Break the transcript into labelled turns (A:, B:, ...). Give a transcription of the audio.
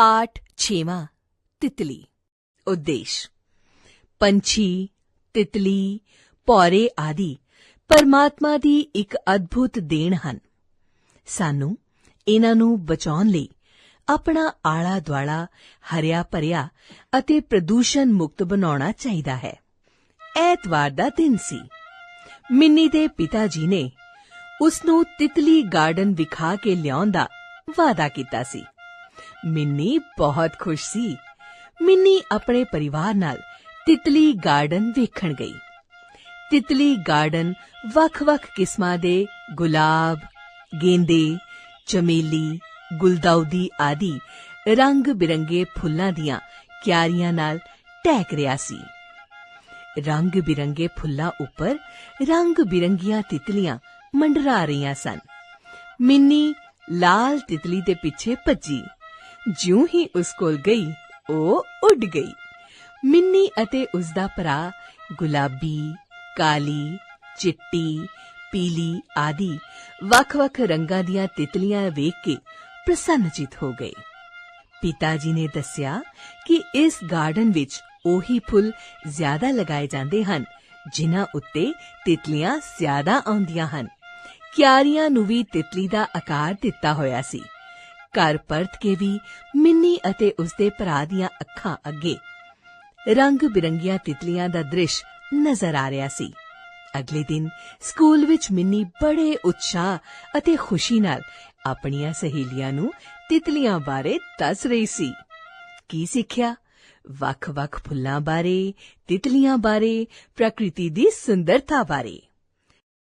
A: ਪਾਠ 6ਵਾਂ ਤਿਤਲੀ। ਉਦੇਸ਼। ਪੰਛੀ, ਤਿਤਲੀ, ਭੌਰੇ ਆਦਿ ਪਰਮਾਤਮਾ ਦੀ ਇੱਕ ਅਦਭੁਤ ਦੇਣ ਹਨ। ਸਾਨੂੰ ਇਹਨਾਂ ਨੂੰ ਬਚਾਉਣ ਲਈ ਆਪਣਾ ਆਲਾ ਦੁਆਲਾ ਹਰਿਆ ਭਰਿਆ ਅਤੇ ਪ੍ਰਦੂਸ਼ਣ ਮੁਕਤ ਬਣਾਉਣਾ ਚਾਹੀਦਾ ਹੈ। ਐਤਵਾਰ ਦਾ ਦਿਨ ਸੀ। ਮਿੰਨੀ ਦੇ ਪਿਤਾ ਜੀ ਨੇ ਉਸ ਨੂੰ ਤਿਤਲੀ ਗਾਰਡਨ ਵਿਖਾ ਕੇ ਲਿਆਉਣ ਦਾ ਵਾਅਦਾ ਕੀਤਾ ਸੀ। ਮਿੰਨੀ ਬਹੁਤ ਖੁਸ਼ ਸੀ। ਮਿੰਨੀ ਆਪਣੇ ਪਰਿਵਾਰ ਨਾਲ ਤਿਤਲੀ ਗਾਰਡਨ ਵੇਖਣ ਗਈ। ਤਿਤਲੀ ਗਾਰਡਨ ਵੱਖ-ਵੱਖ ਕਿਸਮਾਂ ਦੇ ਗੁਲਾਬ, ਗੇਂਦੇ, ਚਮੇਲੀ ਗੁਲਦਾਉਦੀ ਆਦਿ ਰੰਗ ਬਿਰੰਗੇ ਫੁੱਲਾਂ ਦੀਆਂ ਕਿਆਰੀਆਂ ਨਾਲ ਟਹਿਕ ਰਿਹਾ ਸੀ। ਰੰਗ ਬਿਰੰਗੇ ਫੁੱਲਾਂ ਉੱਪਰ ਰੰਗ ਬਿਰੰਗੀਆਂ ਤਿਤਲੀਆਂ ਮੰਡਰਾ ਰਹੀਆਂ ਸਨ। ਮਿੰਨੀ ਲਾਲ ਤਿਤਲੀ ਦੇ ਪਿੱਛੇ ਭੱਜੀ। ਜਿਉਂ ਹੀ ਉਸ ਕੋਲ ਗਈ, ਉਹ ਉੱਡ ਗਈ। ਮਿੰਨੀ ਅਤੇ ਉਸ ਦਾ ਭਰਾ ਗੁਲਾਬੀ, ਕਾਲੀ, ਚਿੱਟੀ, ਪੀਲੀ ਆਦਿ ਵੱਖ-ਵੱਖ ਰੰਗਾਂ ਦੀਆਂ ਤਿਤਲੀਆਂ ਵੇਖ ਕੇ ਪ੍ਰਸੰਨਚਿਤ ਹੋ ਗਏ। ਪਿਤਾ ਜੀ ਨੇ ਦੱਸਿਆ ਕਿ ਇਸ ਗਾਰਡਨ ਵਿੱਚ ਉਹੀ ਫੁੱਲ ਜ਼ਿਆਦਾ ਲਗਾਏ ਜਾਂਦੇ ਹਨ, ਜਿਨ੍ਹਾਂ ਉੱਤੇ ਤਿਤਲੀਆਂ ਜ਼ਿਆਦਾ ਆਉਂਦੀਆਂ ਹਨ। ਕਿਆਰੀਆਂ ਨੂੰ ਵੀ ਤਿਤਲੀ ਦਾ ਆਕਾਰ ਦਿੱਤਾ ਹੋਇਆ ਸੀ। ਘਰ ਪਰਤ ਕੇ ਵੀ ਮਿੰਨੀ ਅਤੇ ਉਸਦੇ ਭਰਾ ਦੀਆਂ ਅੱਖਾਂ ਅੱਗੇ ਰੰਗ ਬਿਰੰਗੀਆਂ ਤਿਤਲੀਆਂ ਦਾ ਦ੍ਰਿਸ਼ ਨਜ਼ਰ ਆ ਰਿਹਾ ਸੀ। ਅਗਲੇ ਦਿਨ ਸਕੂਲ ਵਿੱਚ ਮਿੰਨੀ ਬੜੇ ਉਤਸ਼ਾਹ ਅਤੇ ਖੁਸ਼ੀ ਨਾਲ ਆਪਣੀਆਂ ਸਹੇਲੀਆਂ ਨੂੰ ਤਿਤਲੀਆਂ ਬਾਰੇ ਦੱਸ ਰਹੀ ਸੀ। ਕੀ ਸਿੱਖਿਆ? ਵੱਖ-ਵੱਖ ਫੁੱਲਾਂ ਬਾਰੇ, ਤਿਤਲੀਆਂ ਬਾਰੇ, ਪ੍ਰਕਿਰਤੀ ਦੀ ਸੁੰਦਰਤਾ ਬਾਰੇ।